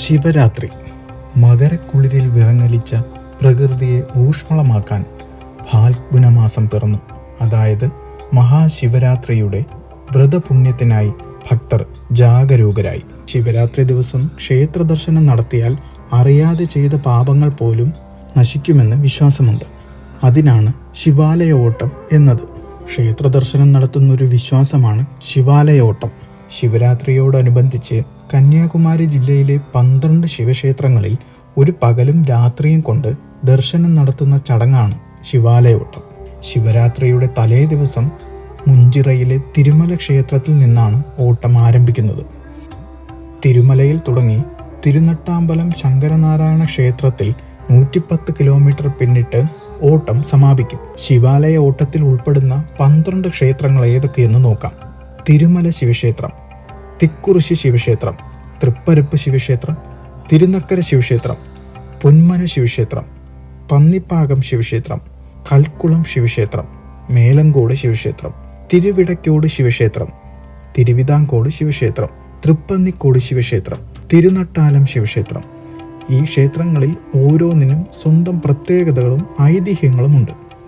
ശിവരാത്രി. മകരക്കുളിരിൽ വിറങ്ങലിച്ച പ്രകൃതിയെ ഊഷ്മളമാക്കാൻ ഫാൽഗുനമാസം പിറന്നു. അതായത് മഹാശിവരാത്രിയുടെ വ്രതപുണ്യത്തിനായി ഭക്തർ ജാഗരൂകരായി. ശിവരാത്രി ദിവസം ക്ഷേത്ര ദർശനം നടത്തിയാൽ അറിയാതെ ചെയ്ത പാപങ്ങൾ പോലും നശിക്കുമെന്ന് വിശ്വാസമുണ്ട്. അതിനാണ് ശിവാലയ ഓട്ടം എന്നത്. ക്ഷേത്ര ദർശനം നടത്തുന്ന ഒരു വിശ്വാസമാണ് ശിവാലയ ഓട്ടം ശിവരാത്രിയോടനുബന്ധിച്ച് കന്യാകുമാരി ജില്ലയിലെ പന്ത്രണ്ട് ശിവക്ഷേത്രങ്ങളിൽ ഒരു പകലും രാത്രിയും കൊണ്ട് ദർശനം നടത്തുന്ന ചടങ്ങാണ് ശിവാലയോട്ടം. ശിവരാത്രിയുടെ തലേ ദിവസം മുഞ്ചിറയിലെ തിരുമല ക്ഷേത്രത്തിൽ നിന്നാണ് ഓട്ടം ആരംഭിക്കുന്നത്. തിരുമലയിൽ തുടങ്ങി തിരുനട്ടാമ്പലം ശങ്കരനാരായണ ക്ഷേത്രത്തിൽ നൂറ്റിപ്പത്ത് കിലോമീറ്റർ പിന്നിട്ട് ഓട്ടം സമാപിക്കും. ശിവാലയ ഓട്ടത്തിൽ ഉൾപ്പെടുന്ന പന്ത്രണ്ട് ക്ഷേത്രങ്ങൾ ഏതൊക്കെയെന്ന് നോക്കാം. തിരുമല ശിവക്ഷേത്രം തിക്കുറിശി ശിവക്ഷേത്രം തൃപ്പരപ്പ് ശിവക്ഷേത്രം തിരുനക്കര ശിവക്ഷേത്രം പൊന്മന ശിവക്ഷേത്രം പന്നിപ്പാകം ശിവക്ഷേത്രം കൽക്കുളം ശിവക്ഷേത്രം മേലങ്കോട് ശിവക്ഷേത്രം തിരുവിടക്കോട് ശിവക്ഷേത്രം തിരുവിതാംകോട് ശിവക്ഷേത്രം തൃപ്പന്നിക്കോട് ശിവക്ഷേത്രം തിരുനട്ടാലം ശിവക്ഷേത്രം. ഈ ക്ഷേത്രങ്ങളിൽ ഓരോന്നിനും സ്വന്തം പ്രത്യേകതകളും ഐതിഹ്യങ്ങളുമുണ്ട്.